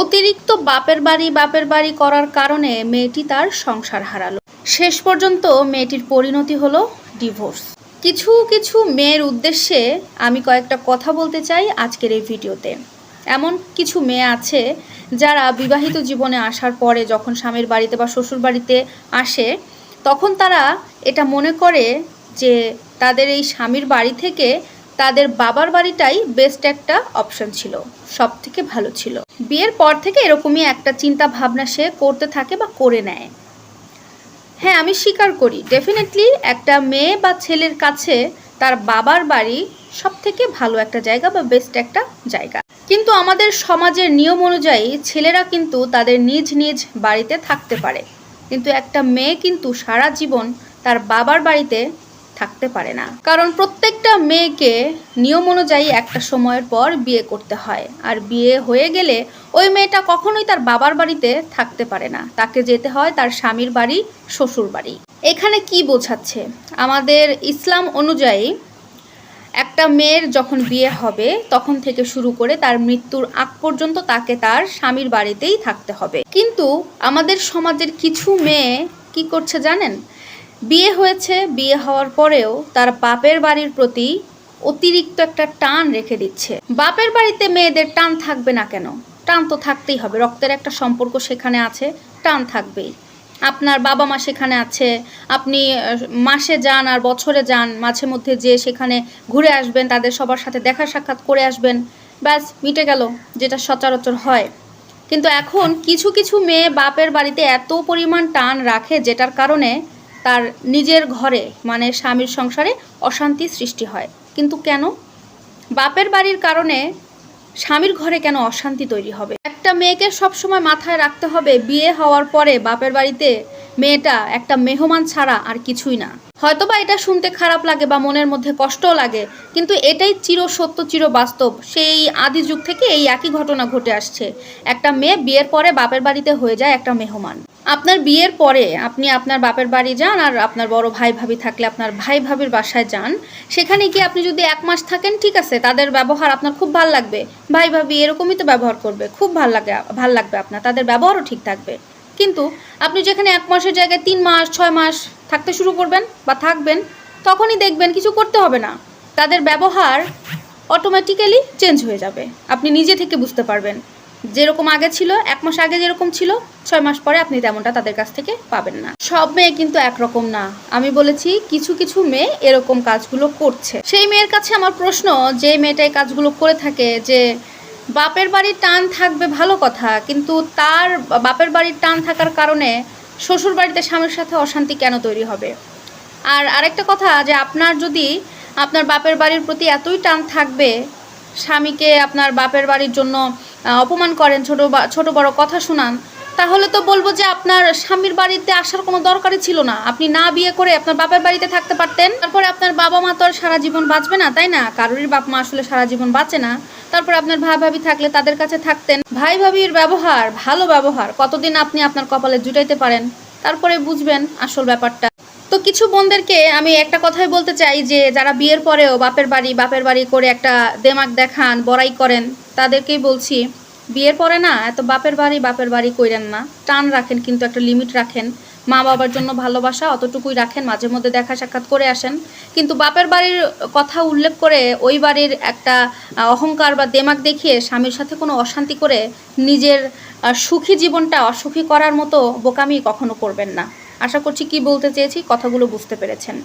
অতিরিক্ত বাপের বাড়ি বাপের বাড়ি করার কারণে মেয়েটি তার সংসার হারালো। শেষ পর্যন্ত মেয়েটির পরিণতি হলো ডিভোর্স। কিছু কিছু মেয়ের উদ্দেশ্যে আমি কয়েকটা কথা বলতে চাই আজকের এই ভিডিওতে। এমন কিছু মেয়ে আছে যারা বিবাহিত জীবনে আসার পরে যখন স্বামীর বাড়িতে বা শ্বশুর বাড়িতে আসে, তখন তারা এটা মনে করে যে তাদের এই স্বামীর বাড়ি থেকে তাদের বাবার বাড়িটাই বেস্ট একটা অপশন ছিল সব থেকে ভালো ছিল। বিয়ের পর থেকে এরকমই একটা চিন্তা ভাবনা সে করতে থাকে বা করে নেয়। হ্যাঁ আমি স্বীকার করি ডেফিনেটলি একটা মেয়ে বা ছেলের কাছে তার বাবার বাড়ি সব থেকে ভালো একটা জায়গা বা বেস্ট একটা জায়গা। কিন্তু আমাদের সমাজের নিয়ম অনুযায়ী ছেলেরা কিন্তু তাদের নিজ নিজ বাড়িতে থাকতে পারে। কিন্তু একটা মেয়ে কিন্তু সারা জীবন তার বাবার বাড়িতে থাকতে পারে না। কারণ প্রত্যেকটা মেয়েকে নিয়ম অনুযায়ী একটা সময়ের পর বিয়ে করতে হয়। আর বিয়ে হয়ে গেলে ওই মেয়েটা কখনোই তার বাবার বাড়িতে থাকতে পারে না। তাকে যেতে হয় তার স্বামীর বাড়ি, শ্বশুর বাড়ি। এখানে কি বোঝাচ্ছে? আমাদের ইসলাম অনুযায়ী একটা মেয়ের যখন বিয়ে হবে, তখন থেকে শুরু করে তার মৃত্যুর আগ পর্যন্ত তাকে তার স্বামীর বাড়িতেই থাকতে হবে। কিন্তু আমাদের সমাজের কিছু মেয়ে কি করছে জানেন? বিয়ে হয়েছে, বিয়ে হওয়ার পরেও তার বাপের বাড়ির প্রতি অতিরিক্ত একটা টান রেখে দিচ্ছে। বাপের বাড়িতে মেয়েদের টান থাকবে না কেন? টান তো থাকতেই হবে, রক্তের একটা সম্পর্ক সেখানে আছে, টান থাকবেই। আপনার বাবা মা সেখানে আছে, আপনি মাসে যান আর বছরে যান, মাঝে মধ্যে যে সেখানে ঘুরে আসবেন, তাদের সবার সাথে দেখা সাক্ষাৎ করে আসবেন, ব্যাস, মিটে গেল, যেটা সচরাচর হয়। কিন্তু এখন কিছু কিছু মেয়ে বাপের বাড়িতে এত পরিমাণ টান রাখে, যেটার কারণে তার নিজের ঘরে মানে স্বামীর সংসারে অশান্তি সৃষ্টি হয়। কিন্তু কেন? বাপের বাড়ির কারণে স্বামীর ঘরে কেন অশান্তি তৈরি হবে? একটা মেয়েকে সবসময় মাথায় রাখতে হবে, বিয়ে হওয়ার পরে বাপের বাড়িতে মেয়েটা একটা মেহমান ছাড়া আর কিছুই না। হয়তোবা এটা শুনতে খারাপ লাগে বা মনের মধ্যে কষ্টও লাগে, কিন্তু এটাই চির সত্য, চির বাস্তব। সেই আদি যুগ থেকে এই একই ঘটনা ঘটে আসছে। একটা মেয়ে বিয়ের পরে বাপের বাড়িতে হয়ে যায় একটা মেহমান। আপনার বিয়ের পরে আপনি আপনার বাপের বাড়ি যান আর আপনার বড় ভাই ভাবি থাকলে আপনার ভাই ভাবির বাসায় যান, সেখানে গিয়ে আপনি যদি এক মাস থাকেন, ঠিক আছে, তাদের ব্যবহার আপনার খুব ভালো লাগবে। ভাই ভাবি এরকমই তো ব্যবহার করবে, খুব ভালো লাগে, ভালো লাগবে আপনার, তাদের ব্যবহারও ঠিক থাকবে। কিন্তু আপনি যেখানে এক মাসের জায়গায় তিন মাস, ছয় মাস থাকতে শুরু করবেন বা থাকবেন, তখনই দেখবেন কিছু করতে হবে না। তাদের ব্যবহার অটোমেটিক্যালি চেঞ্জ হয়ে যাবে। আপনি নিজে থেকে বুঝতে পারবেন। যেরকম আগে ছিল, এক মাস আগে যেরকম ছিল, ছয় মাস পরে আপনি তেমনটা তাদের কাছ থেকে পাবেন না। সব মেয়ে কিন্তু একরকম না। আমি বলেছি, কিছু কিছু মেয়ে এরকম কাজগুলো করছে। সেই মেয়ের কাছে আমার প্রশ্ন, যে মেয়েটা এই কাজগুলো করে থাকে, যে বাপের বাড়ির টান থাকবে ভালো কথা, কিন্তু তার বাপের বাড়ির টান থাকার কারণে শ্বশুর বাড়িতে স্বামীর সাথে অশান্তি কেন তৈরি হবে? আর আরেকটা কথা, যে আপনার যদি আপনার বাপের বাড়ির প্রতি এতই টান থাকবে, স্বামীকে আপনার বাপের বাড়ির জন্য অপমান করেন ছোট বা- ছোট বড় কথা শোনান, তাহলে তো বলব যে আপনার স্বামীর বাড়িতে আসার কোনো দরকারই ছিল না। আপনি না বিয়ে করে আপনার বাপের বাড়িতে থাকতে পারতেন, তারপরে আপনার বাবা মা তো আর সারা জীবন বাঁচবে না, তাই না? কারোরই বাপ মা আসলে সারা জীবন বাঁচে না। তারপরে আপনার ভাই ভাবি থাকলে তাদের কাছে থাকতেন। ভাই ভাবির ব্যবহার, ভালো ব্যবহার, কতদিন আপনি আপনার কপালে জুটাইতে পারেন? তারপরে বুঝবেন আসল ব্যাপারটা। তো কিছু বোনদেরকে আমি একটা কথাই বলতে চাই যে যারা বিয়ের পরেও বাপের বাড়ি বাপের বাড়ি করে একটা দেমাগ দেখান, বড়াই করেন, তাদেরকেই বলছি, বিয়ের পরে না এত বাপের বাড়ি বাপের বাড়ি কইরেন না। টান রাখেন কিন্তু একটা লিমিট রাখেন। মা বাবার জন্য ভালোবাসা অতটুকুই রাখেন, মাঝে মধ্যে দেখা সাক্ষাৎ করে আসেন। কিন্তু বাপের বাড়ির কথা উল্লেখ করে ওই বাড়ির একটা অহংকার বা দেমাগ দেখিয়ে স্বামীর সাথে কোনো অশান্তি করে নিজের সুখী জীবনটা অসুখী করার মতো বোকামি কখনো করবেন না। আশা করছি কি বলতে চেয়েছি কথাগুলো বুঝতে পেরেছেন।